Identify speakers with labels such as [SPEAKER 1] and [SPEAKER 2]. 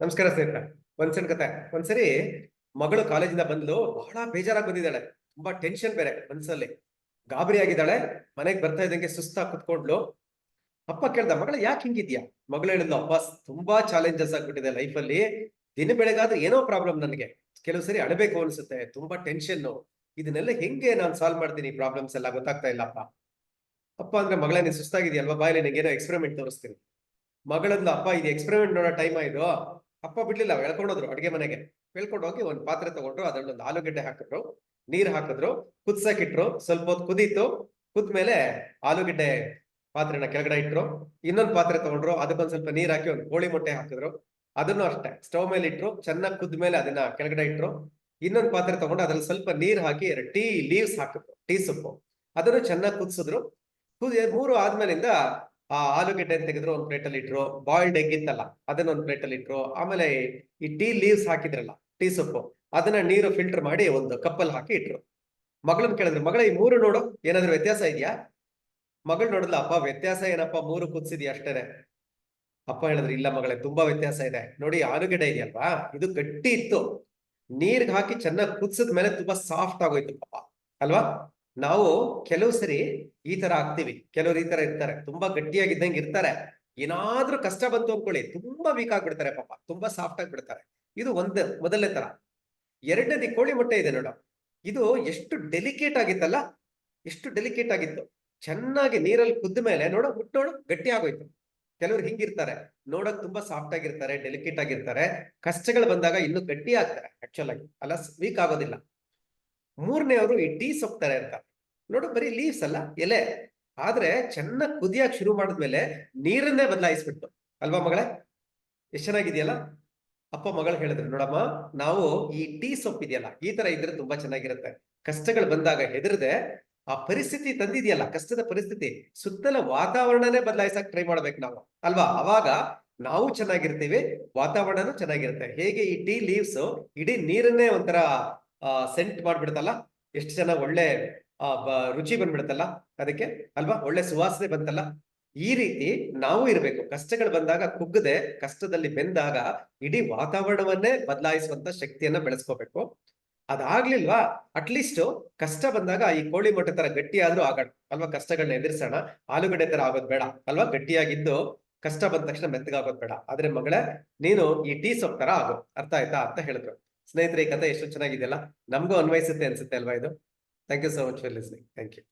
[SPEAKER 1] ನಮಸ್ಕಾರ ಸ್ನೇಹಿತರ, ಒಂದ್ ಸಣ್ಣ ಕತೆ ಒಂದ್ಸರಿ ಮಗಳು ಕಾಲೇಜಿಂದ ಬಂದ್ಲು, ಬಹಳ ಬೇಜಾರಾಗಿ ಬಂದಿದ್ದಾಳೆ, ತುಂಬಾ ಟೆನ್ಷನ್ ಬೇರೆ ಮನ್ಸಲ್ಲಿ. ಗಾಬರಿ ಆಗಿದ್ದಾಳೆ, ಮನೆಗ್ ಬರ್ತಾ ಇದ್ದಂಗೆ ಸುಸ್ತಾಗಿ ಕುತ್ಕೊಂಡ್ಲು. ಅಪ್ಪ ಕೇಳ್ದ, ಮಗಳ, ಯಾಕೆ ಹಿಂಗಿದ್ಯಾ ಮಗಳು ಹೇಳಿದ್ಲು, ಅಪ್ಪ, ತುಂಬಾ ಚಾಲೆಂಜಸ್ ಆಗ್ಬಿಟ್ಟಿದೆ ಲೈಫಲ್ಲಿ ದಿನ ಬೆಳಗಾದ್ರೆ ಏನೋ ಪ್ರಾಬ್ಲಮ್ ನನಗೆ. ಕೆಲವು ಸರಿ ಅಳಬೇಕು ಅನ್ಸುತ್ತೆ, ತುಂಬಾ ಟೆನ್ಷನ್ ಇದನ್ನೆಲ್ಲ ಹೆಂಗೆ ನಾನು ಸಾಲ್ವ್ ಮಾಡ್ತೀನಿ ಪ್ರಾಬ್ಲಮ್ಸ್ ಎಲ್ಲ ಗೊತ್ತಾಗ್ತಾ ಇಲ್ಲಪ್ಪ ಅಪ್ಪ. ಅಂದ್ರೆ, ಮಗಳೇ, ನೀನ್ ಸುಸ್ತಾಗಿದ್ಯಲ್ವಾ ಬಾಯಲ್ಲಿ ನಿಂಗೇನೋ ಎಕ್ಸ್ಪೆರಿಮೆಂಟ್ ತೋರಿಸ್ತೀನಿ. ಮಗಳಂದ ಅಪ್ಪ ಇದು ಎಕ್ಸ್ಪೆರಿಮೆಂಟ್ ನೋಡೋ ಟೈಮ್ ಆಯ್ತು ಅಪ್ಪ ಬಿಡ್ಲಿಲ್ಲ ಎಳ್ಕೊಂಡೋದ್ರು ಅಡಿಗೆ ಮನೆಗೆ. ಹೋಗಿ ಒಂದ್ ಪಾತ್ರೆ ತಗೊಂಡ್ರು ಅದ್ರಲ್ಲೊಂದು ಆಲೂಗಡ್ಡೆ ಹಾಕಿದ್ರು, ನೀರ್ ಹಾಕಿದ್ರು ಕುದ್ಸಕ್ಕಿಟ್ರು ಸ್ವಲ್ಪ ಹೊತ್ತು ಕುದೀತು, ಕುದ್ಮೇಲೆ ಆಲೂಗಡ್ಡೆ ಪಾತ್ರೆನ ಕೆಳಗಡೆ ಇಟ್ರು. ಇನ್ನೊಂದು ಪಾತ್ರೆ ತಗೊಂಡ್ರು, ಅದಕ್ಕೊಂದ್ ಸ್ವಲ್ಪ ನೀರ್ ಹಾಕಿ ಒಂದು ಕೋಳಿ ಮೊಟ್ಟೆ ಹಾಕಿದ್ರು. ಅದನ್ನು ಅಷ್ಟೇ, ಸ್ಟವ್ ಮೇಲೆ ಇಟ್ರು, ಚೆನ್ನಾಗಿ ಕುದ್ಮೇಲೆ ಅದನ್ನ ಕೆಳಗಡೆ ಇಟ್ರು. ಇನ್ನೊಂದು ಪಾತ್ರೆ ತಗೊಂಡು ಅದ್ರಲ್ಲಿ ಸ್ವಲ್ಪ ನೀರ್ ಹಾಕಿ ಎರಡು ಟೀ ಲೀವ್ಸ್ ಹಾಕಿದ್ರು, ಟೀ ಸೊಪ್ಪು. ಅದನ್ನು ಚೆನ್ನಾಗಿ ಕುದಿಸಿದ್ರು. ಕುದಿ ಮೂರು ಆದ್ಮೇಲಿಂದ ಆ ಆಲೂಗೆಡ್ಡೆ ತೆಗೆದ್ರು ಒಂದು ಪ್ಲೇಟಲ್ಲಿ ಇಟ್ರು ಬಾಯ್ಲ್ಡ್ ಎಗ್ ಇತ್ತಲ್ಲ, ಅದನ್ನ ಒಂದ್ ಪ್ಲೇಟ್ ಅಲ್ಲಿ ಇಟ್ರು, ಆಮೇಲೆ ಈ ಟೀ ಲೀವ್ಸ್ ಹಾಕಿದ್ರಲ್ಲ ಟೀ ಸೊಪ್ಪು ಅದನ್ನ ನೀರು ಫಿಲ್ಟರ್ ಮಾಡಿ ಒಂದು ಕಪ್ಪಲ್ಲಿ ಹಾಕಿ ಇಟ್ರು. ಮಗಳನ್ನ ಕೇಳಿದ್ರು, ಮಗಳ, ಈ ಮೂರು ನೋಡು, ಏನಾದ್ರು ವ್ಯತ್ಯಾಸ ಇದೆಯಾ? ಮಗಳು ನೋಡಿದ್ಲ, ಅಪ್ಪ, ವ್ಯತ್ಯಾಸ ಏನಪ್ಪ, ಮೂರು ಕುದಿಸಿದ್ಯಾ ಅಷ್ಟೇನೆ? ಅಪ್ಪ ಹೇಳಿದ್ರು, ಇಲ್ಲ ಮಗಳೇ, ತುಂಬಾ ವ್ಯತ್ಯಾಸ ಇದೆ. ನೋಡಿ ಆಲೂಗಡ್ಡೆ ಇದೆಯಲ್ವಾ? ಇದು ಗಟ್ಟಿ ಇತ್ತು. ನೀರ್ಗ್ ಹಾಕಿ ಚೆನ್ನಾಗಿ ಕುದಿಸಿದ ಮೇಲೆ ತುಂಬಾ ಸಾಫ್ಟ್ ಆಗೋಯ್ತು ಪಾಪ. ಅಲ್ವಾ? ನಾವು ಕೆಲವು ಸರಿ ಈ ತರ ಆಗ್ತೀವಿ. ಕೆಲವ್ರು ಈ ತರ ಇರ್ತಾರೆ. ತುಂಬಾ ಗಟ್ಟಿಯಾಗಿದ್ದಂಗೆ ಇರ್ತಾರೆ. ಏನಾದ್ರೂ ಕಷ್ಟ ಬಂತು ಅನ್ಕೊಳ್ಳಿ ತುಂಬಾ ವೀಕ್ ಆಗ್ಬಿಡ್ತಾರೆ ಪಾಪ. ತುಂಬಾ ಸಾಫ್ಟ್ ಆಗ್ಬಿಡ್ತಾರೆ. ಇದು ಒಂದ್, ಮೊದಲನೇ ತರ. ಎರಡನೇದು ಕೋಳಿ ಮೊಟ್ಟೆ ಇದೆ ನೋಡು. ಇದು ಎಷ್ಟು ಡೆಲಿಕೇಟ್ ಆಗಿತ್ತಲ್ಲ? ಎಷ್ಟು ಡೆಲಿಕೇಟ್ ಆಗಿತ್ತು. ಚೆನ್ನಾಗಿ ನೀರಲ್ಲಿ ಕುದ್ದ ಮೇಲೆ ನೋಡ, ಮುಟ್ ನೋಡು, ಗಟ್ಟಿ ಆಗೋಯ್ತು. ಕೆಲವ್ರು ಹಿಂಗಿರ್ತಾರೆ. ನೋಡಕ್ ತುಂಬಾ ಸಾಫ್ಟ್ ಆಗಿರ್ತಾರೆ ಡೆಲಿಕೇಟ್ ಆಗಿರ್ತಾರೆ. ಕಷ್ಟಗಳು ಬಂದಾಗ ಇನ್ನೂ ಗಟ್ಟಿ ಆಗ್ತಾರೆ ಆಕ್ಚುಲ್ ಆಗಿ. ಅಲ್ಲ ವೀಕ್ ಆಗೋದಿಲ್ಲ. ಮೂರನೇ ಅವರು ಈ ಟೀ ಸೊಪ್ತಾರೆ ಇರ್ತಾರೆ ನೋಡು, ಬರೀ ಲೀವ್ಸ್ ಅಲ್ಲ, ಎಲೆ. ಆದ್ರೆ ಚೆನ್ನಾಗಿ ಕುದಿಯಾಕ್ ಶುರು ಮಾಡಿದ್ಮೇಲೆ ನೀರನ್ನೇ ಬದಲಾಯಿಸ್ಬಿಟ್ಟು ಅಲ್ವಾ ಮಗಳೇ? ಎಷ್ಟು ಚೆನ್ನಾಗಿದೆಯಲ್ಲ? ಅಪ್ಪ, ಮಗಳು ಹೇಳಿದ್ರು, ನೋಡಮ್ಮ, ನಾವು ಈ ಟೀ ಸೊಪ್ಪು ಇದೆಯಲ್ಲ, ಈ ತರ ಇದ್ರೆ ತುಂಬಾ ಚೆನ್ನಾಗಿರುತ್ತೆ. ಕಷ್ಟಗಳು ಬಂದಾಗ ಹೆದರದೆ ಆ ಪರಿಸ್ಥಿತಿ ತಂದಿದೆಯಲ್ಲ, ಕಷ್ಟದ ಪರಿಸ್ಥಿತಿ, ಸುತ್ತಲ ವಾತಾವರಣನೇ ಬದಲಾಯಿಸಕ್ ಟ್ರೈ ಮಾಡ್ಬೇಕು ನಾವು. ಅಲ್ವಾ? ಅವಾಗ ನಾವು ಚೆನ್ನಾಗಿರ್ತೀವಿ, ವಾತಾವರಣನೂ ಚೆನ್ನಾಗಿರುತ್ತೆ. ಹೇಗೆ ಈ ಟೀ ಲೀವ್ಸ್ ಇಡೀ ನೀರನ್ನೇ ಒಂಥರ ಸೆಂಟ್ ಮಾಡ್ಬಿಡುತ್ತಲ್ಲ ಎಷ್ಟು ಜನ ಒಳ್ಳೆ ರುಚಿ ಬಂದ್ಬಿಡುತ್ತಲ್ಲ? ಅದಕ್ಕೆ ಅಲ್ವಾ? ಒಳ್ಳೆ ಸುವಾಸನೆ ಬಂತಲ್ಲ? ಈ ರೀತಿ ನಾವು ಇರಬೇಕು. ಕಷ್ಟಗಳು ಬಂದಾಗ ಕುಗ್ಗದೆ, ಕಷ್ಟದಲ್ಲಿ ಬೆಂದಾಗ ಇಡೀ ವಾತಾವರಣವನ್ನೇ ಬದಲಾಯಿಸುವಂತ ಶಕ್ತಿಯನ್ನ ಬೆಳೆಸ್ಕೋಬೇಕು. ಅದಾಗ್ಲಿಲ್ವಾ? ಅಟ್ಲೀಸ್ಟ್ ಕಷ್ಟ ಬಂದಾಗ ಈ ಕೋಳಿ ಮೊಟ್ಟೆ ತರ ಗಟ್ಟಿ ಆದ್ರೂ ಆಗೋಣ. ಅಲ್ವಾ? ಕಷ್ಟಗಳನ್ನ ಎದುರಿಸೋಣ. ಆಲೂಗಡ್ಡೆ ತರ ಆಗೋದ್ ಬೇಡ. ಅಲ್ವಾ? ಗಟ್ಟಿಯಾಗಿದ್ದು ಕಷ್ಟ ಬಂದ ತಕ್ಷಣ ಮೆತ್ತಗಾಗೋದ್ ಬೇಡ. ಆದ್ರೆ ಮಗಳೇ, ನೀನು ಈ ಟೀ ಸೊಪ್ ತರ ಆಗು. ಅರ್ಥ ಆಯ್ತಾ ಅಂತ ಹೇಳಿದ್ರು. ಸ್ನೇಹಿತರೆ, ಈ ಕಥೆ ಎಷ್ಟು ಚೆನ್ನಾಗಿದೆಯಲ್ಲ? ನಮಗೂ ಅನ್ವಯಿಸುತ್ತೆ ಅನ್ಸುತ್ತೆ ಅಲ್ವಾ ಇದು? Thank you so much for listening thank you